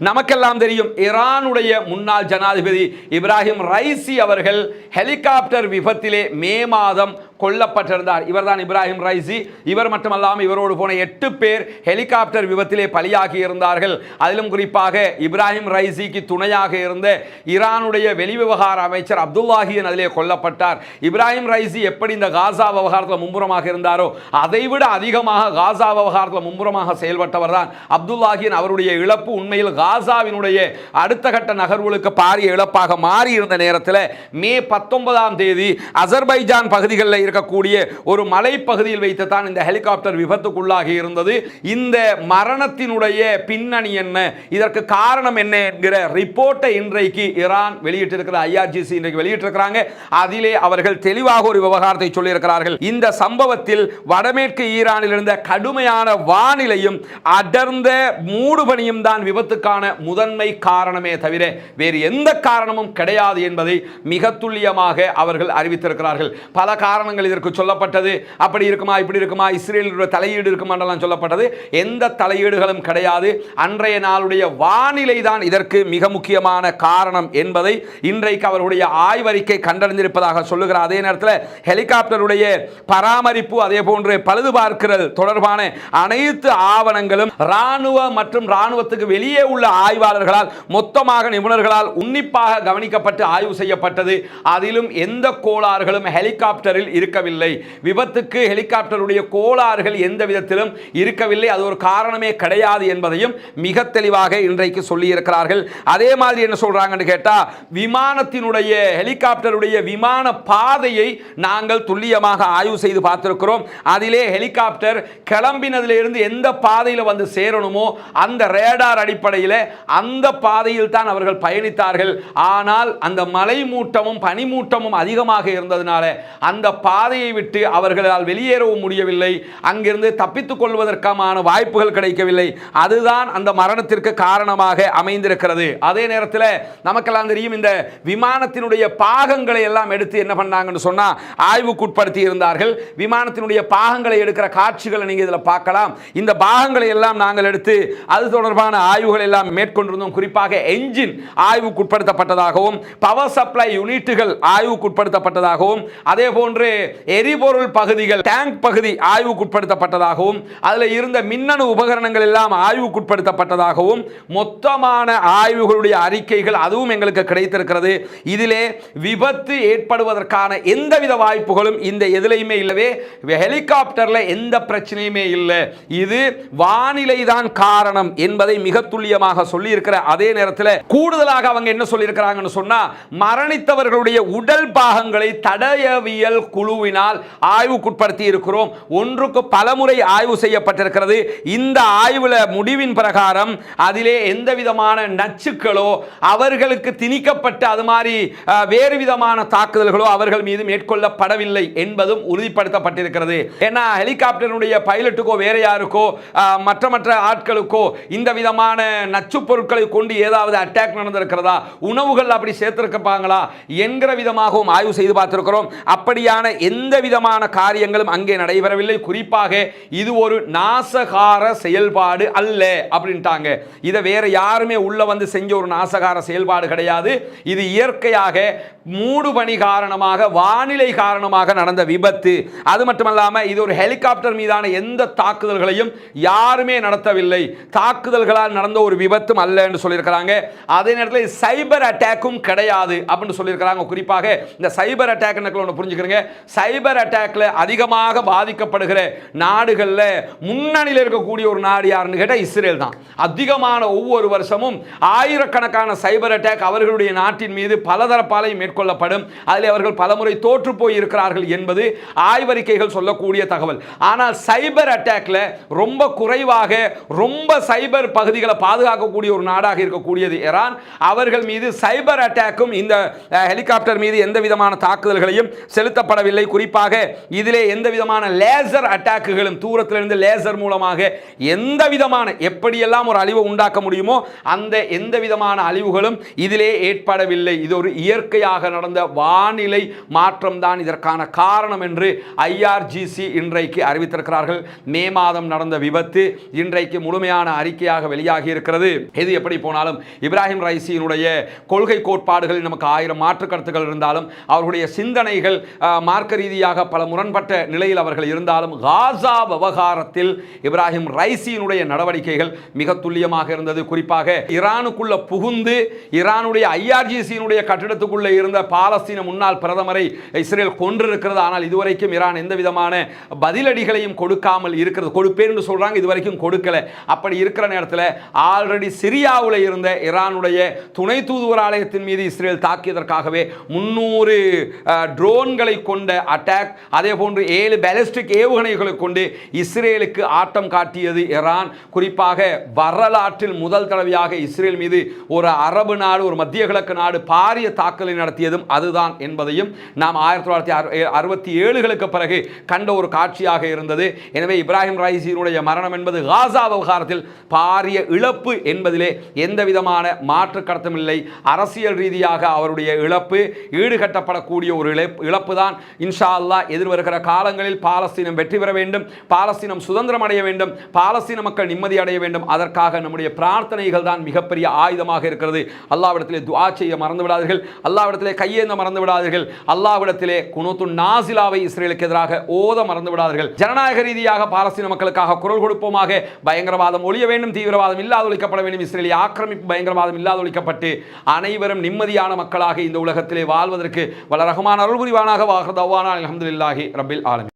நமக்கெல்லாம் தெரியும் ஈரானுடைய முன்னாள் ஜனாதிபதி இப்ராஹிம் ரைசி அவர்கள் ஹெலிகாப்டர் விபத்திலே மே மாதம் கொல்லப்பட்டிருந்தார். இவர்தான் இப்ராஹிம் ரைசி. இவர் மட்டுமல்லாமல் இவரோடு போன எட்டு பேர் ஹெலிகாப்டர் விபத்திலே பலியாகி இருந்தார்கள். அதிலும் குறிப்பாக இப்ராஹிம் ரைசிக்கு துணையாக இருந்த ஈரானுடைய வெளிவிவகார அமைச்சர் அப்துல்லாஹியன் அதிலே கொல்லப்பட்டார். இப்ராஹிம் ரைசி எப்படி இந்த காசா விவகாரத்தில் மும்புறமாக இருந்தாரோ அதைவிட அதிகமாக காசா விவகாரத்தில் மும்புறமாக செயல்பட்டவர் தான் அப்துல்லாஹியன் அவருடைய இழப்பு உண்மையில் காசாவினுடைய அடுத்த கட்ட நகர்வுகளுக்கு பாரிய இழப்பாக மாறி இருந்த நேரத்தில் மே பத்தொன்பதாம் தேதி அசர்பைஜான் பகுதிகளில் இருக்கக்கூடிய ஒரு மலைப்பகுதியில் வைத்து தான் இந்த ஹெலிகாப்டர் விபத்துக்குள்ளாகி இருந்தது. இந்த மரணத்தினுடைய பின்னணி என்ன? இதற்கு காரணம் என்ன என்கிற ரிப்போர்ட்டை இன்றைக்கு ஈரான் வெளியிட்டிருக்கிற ஐஆர்ஜிசி இன்றைக்கு வெளியிட்டிருக்கிறாங்க. அதிலே அவர்கள் தெளிவாக ஒரு விவகாரத்தை சொல்லியிருக்கிறார்கள். இந்த சம்பவத்தில் வடமேற்கு ஈரானில் இருந்த கடுமையான வானிலையும் அடர்ந்த மூடுபனியும் தான் விபத்துக்கான முதன்மை காரணமே தவிர வேறு எந்த காரணமும் கிடையாது என்பதை மிக துல்லியமாக அவர்கள் அறிவித்திருக்கிறார்கள். பல காரணங்கள் காரணங்கள் இதற்கு சொல்லப்பட்டது. அப்படி இருக்குமா இப்படி இருக்குமா இஸ்ரேலுடைய தலையீடு இருக்குமான்றெல்லாம் சொல்லப்பட்டது. எந்த தலையீடுகளும் கிடையாது. அன்றைய நாளுடைய வானிலை தான் இதற்கு மிக முக்கியமான காரணம் என்பதை இன்றைக்கு அவருடைய ஆய்வறிக்கை கண்டறிந்திருப்பதாக சொல்லுகிறார். அதே நேரத்தில் ஹெலிகாப்டருடைய பராமரிப்பு அதே போன்று பழுது பார்க்கிறது. தொடர்பான அனைத்து ஆவணங்களும் இராணுவ மற்றும் இராணுவத்துக்கு வெளியே உள்ள ஆய்வாளர்களால் மொத்தமாக நிபுணர்களால் உன்னிப்பாக கவனிக்கப்பட்டு ஆய்வு செய்யப்பட்டது. அதிலும் எந்த கோளாறுகளும் ஹெலிகாப்டரில் இருக்கவில்லை. விபத்துக்கு ஹெலிகாப்டருடைய கோளாறுகள் எந்த விதத்திலும் இருக்கவில்லை. அது ஒரு காரணமே கிடையாது என்பதையும் மிக தெளிவாக இன்றைக்கு சொல்லியிருக்கிறார்கள். அதே மாதிரி என்ன சொல்றாங்கன்னு கேட்டால் விமானத்தினுடைய ஹெலிகாப்டருடைய விமான பாதையை நாங்கள் துல்லியமாக ஆய்வு செய்து பார்த்திருக்கிறோம். அதிலே ஹெலிகாப்டர் கிளம்பினதிலிருந்து எந்த பாதையில் வந்து சேரணுமோ அந்த ரேடார் அடிப்படையில் அந்த பாதையில் தான் அவர்கள் பயணித்தார்கள். ஆனால் அந்த மலை மூட்டமும் பனிமூட்டமும் அதிகமாக இருந்ததுனால அந்த பா பாதையை விட்டு அவர்களால் வெளியேறவும் முடியவில்லை. அங்கிருந்து தப்பித்துக் கொள்வதற்கான வாய்ப்புகள் கிடைக்கவில்லை. அதுதான் அந்த மரணத்திற்கு காரணமாக அமைந்திருக்கிறது. அதே நேரத்தில் நமக்கெல்லாம் தெரியும் இந்த விமானத்தினுடைய பாகங்களை எல்லாம் எடுத்து என்ன பண்ணாங்கன்னு சொன்னால் ஆய்வுக்குட்படுத்தி இருந்தார்கள் விமானத்தினுடைய பாகங்களை எடுக்கிற காட்சிகளை நீங்கள் இதில் பார்க்கலாம். இந்த பாகங்களை எல்லாம் நாங்கள் எடுத்து அது தொடர்பான ஆய்வுகள் எல்லாம் மேற்கொண்டிருந்தோம். குறிப்பாக என்ஜின் ஆய்வுக்குட்படுத்தப்பட்டதாகவும் பவர் சப்ளை யூனிட்டுகள் ஆய்வுக்குட்படுத்தப்பட்டதாகவும் அதே போன்று எரிபொருள் பகுதிகள் டேங்க் பகுதி ஆய்வுக்குட்படுத்தப்பட்டதாகவும் அதில் இருந்த மின்னணு உபகரணங்கள் எல்லாம் ஆய்வுக்குட்படுத்தப்பட்டதாகவும் மொத்தமான ஆய்வுகளுடைய அறிக்கைகள் அதுவும் எங்களுக்கு கிடைத்திருக்கிறது. இதிலே விபத்து ஏற்படுவதற்கான எந்தவித வாய்ப்புகளும் இந்த எதிலையுமே இல்லவே ஹெலிகாப்டரில் எந்த பிரச்சனையுமே இல்லை. இது வானிலை தான் காரணம் என்பதை மிக துல்லியமாக சொல்லியிருக்கிற அதே நேரத்தில் கூடுதலாக அவங்க என்ன சொல்லியிருக்கிறாங்கன்னு சொன்னால் மரணித்தவர்களுடைய உடல் பாகங்களை தடயவியல் குழு குழுவினால் ஆய்வுக்குட்படுத்தி இருக்கிறோம் ஒன்றுக்கு பலமுறை ஆய்வு செய்யப்பட்டிருக்கிறது. இந்த ஆய்வுல முடிவின் பிரகாரம் அதிலே எந்த விதமான நச்சுக்களோ அவர்களுக்கு திணிக்கப்பட்ட அது மாதிரி வேறு விதமான தாக்குதல்களோ அவர்கள் மீது மேற்கொள்ளப்படவில்லை என்பதும் உறுதிப்படுத்தப்பட்டிருக்கிறது. ஏன்னா ஹெலிகாப்டருடைய பைலட்டுக்கோ வேற யாருக்கோ மற்ற மற்ற ஆட்களுக்கோ இந்த விதமான நச்சு பொருட்களை கொண்டு ஏதாவது அட்டாக் நடந்திருக்கிறதா உணவுகள் அப்படி சேர்த்திருக்கப்பாங்களா என்கிற விதமாகவும் ஆய்வு செய்து பார்த்திருக்கிறோம். அப்படியான எந்த விதமான காரியங்களும் அங்கே நடைபெறவில்லை. குறிப்பாக இது ஒரு நாசகார செயல்பாடு அல்ல அப்படின்ட்டாங்க. இதை வேற யாருமே உள்ள வந்து செஞ்ச ஒரு நாசகார செயல்பாடு கிடையாது. இது இயற்கையாக மூடுபனி காரணமாக வானிலை காரணமாக நடந்த விபத்து. அது மட்டுமல்லாமல் இது ஒரு ஹெலிகாப்டர் மீதான எந்த தாக்குதல்களையும் யாருமே நடத்தவில்லை. தாக்குதல்களால் நடந்த ஒரு விபத்தும் அல்ல என்று சொல்லியிருக்கிறாங்க. அதே நேரத்தில் சைபர் அட்டாக்கும் கிடையாது அப்படின்னு சொல்லியிருக்கிறாங்க. குறிப்பாக இந்த சைபர் அட்டாக் ஒன்று புரிஞ்சுக்கிறீங்க. சைபர் அட்டாக்ல அதிகமாக பாதிக்கப்படுகிற நாடுகளில் முன்னணியில் இருக்கக்கூடிய ஒரு நாடு யாருன்னு கேட்டால் இஸ்ரேல் தான். அதிகமான ஒவ்வொரு வருஷமும் ஆயிரக்கணக்கான சைபர் அட்டாக் அவர்களுடைய நாட்டின் மீது பலதரப்பாலையும் மேற்கொள்ளப்படும். அதில் அவர்கள் பலமுறை தோற்று போய் இருக்கிறார்கள் என்பது ஆய்வறிக்கைகள் சொல்லக்கூடிய தகவல். ஆனால் சைபர் அட்டாக்ல ரொம்ப குறைவாக ரொம்ப சைபர் பகுதிகளை பாதுகாக்கக்கூடிய ஒரு நாடாக இருக்கக்கூடியது ஈரான். அவர்கள் மீது சைபர் அட்டாக்கும் இந்த ஹெலிகாப்டர் மீது எந்த விதமான தாக்குதல்களையும் செலுத்தப்படவில்லை என்பதை குறிப்பாக இதிலே எந்த விதமான லேசர் அட்டாக்குகளும் தூரத்திலிருந்து லேசர் மூலமாக எந்த விதமான எப்படியெல்லாம் ஒரு அழிவை உண்டாக்க முடியுமோ அந்த எந்த விதமான அழிவுகளும் இதிலே ஏற்படவில்லை. இது ஒரு இயற்கையாக நடந்த வானிலை மாற்றம் தான் இதற்கான காரணம் என்று ஐஆர்ஜிசி இன்றைக்கு அறிவித்திருக்கிறார்கள். மே மாதம் நடந்த விபத்து இன்றைக்கு முழுமையான அறிக்கையாக வெளியாகி இருக்கிறது எது எப்படி போனாலும் இப்ராஹிம் ரைசியினுடைய கொள்கை கோட்பாடுகளில் நமக்கு ஆயிரம் மாற்று கருத்துக்கள் இருந்தாலும் அவர்களுடைய சிந்தனைகள் மார்க்க மார்க்க ரீதியாக பல முரண்பட்ட நிலையில் அவர்கள் இருந்தாலும் காசா விவகாரத்தில் இப்ராஹிம் ரைசியினுடைய நடவடிக்கைகள் மிக துல்லியமாக இருந்தது. குறிப்பாக ஈரானுக்குள்ள புகுந்து ஈரானுடைய ஐஆர்ஜிசியினுடைய கட்டிடத்துக்குள்ளே இருந்த பாலஸ்தீன முன்னாள் பிரதமரை இஸ்ரேல் கொன்றிருக்கிறது. ஆனால் இதுவரைக்கும் ஈரான் எந்த விதமான பதிலடிகளையும் கொடுக்காமல் இருக்கிறது. கொடுப்பேன் என்று சொல்றாங்க இதுவரைக்கும் கொடுக்கல. அப்படி இருக்கிற நேரத்தில் ஆல்ரெடி சிரியாவில் இருந்த ஈரானுடைய துணை தூதுவராலயத்தின் மீது இஸ்ரேல் தாக்கியதற்காகவே முன்னூறு ட்ரோன்களை கொண்ட அட்டாக் அதே போன்று ஏழு பேலிஸ்டிக் ஏவுகணைகளை கொண்டு இஸ்ரேலுக்கு ஆட்டம் காட்டியது இரான். குறிப்பாக வரலாற்றில் முதல் தடவையாக இஸ்ரேல் மீது ஒரு அரபு நாடு ஒரு மத்திய கிழக்கு நாடு பாரிய தாக்கலை நடத்தியதும் அதுதான் என்பதையும் நாம் ஆயிரத்தி தொள்ளாயிரத்தி அறுபத்தி ஏழுகளுக்கு பிறகு கண்ட ஒரு காட்சியாக இருந்தது. எனவே இப்ராஹிம் ரைசியினுடைய மரணம் என்பது காசா விவகாரத்தில் பாரிய இழப்பு என்பதிலே எந்த விதமான மாற்று கடத்தமில்லை அரசியல் ரீதியாக அவருடைய இழப்பு ஈடுகட்டப்படக்கூடிய ஒரு இழப்பு இழப்பு தான் இன்ஷா அல்லா எதிர்வருகிற காலங்களில் பாலஸ்தீனம் வெற்றி பெற வேண்டும் பாலஸ்தீனம் சுதந்திரம் அடைய வேண்டும் பாலஸ்தீன மக்கள் நிம்மதி அடைய வேண்டும். அதற்காக நம்முடைய பிரார்த்தனைகள் தான் மிகப்பெரிய ஆயுதமாக இருக்கிறது. அல்லாவிடத்திலே துவா செய்ய மறந்து விடாதீர்கள் அல்லாவிடத்திலே கையேந்த மறந்து விடாதீர்கள் அல்லாவிடத்திலே குனூத்து நாசிலாவை இஸ்ரேலுக்கு எதிராக ஓத மறந்து விடாதீர்கள் ஜனநாயக ரீதியாக பாலஸ்தீன மக்களுக்காக குரல் கொடுப்போமாக பயங்கரவாதம் ஒழிய வேண்டும் தீவிரவாதம் இல்லாத ஒழிக்கப்பட வேண்டும். இஸ்ரேலிய ஆக்கிரமிப்பு பயங்கரவாதம் இல்லாத ஒழிக்கப்பட்டு அனைவரும் நிம்மதியான மக்களாக இந்த உலகத்திலே வாழ்வதற்கு வள ரஹ்மான் அருள் புரிவானாக வாகர் தவானா அலமதுல்லாஹி ரபில் ஆலமி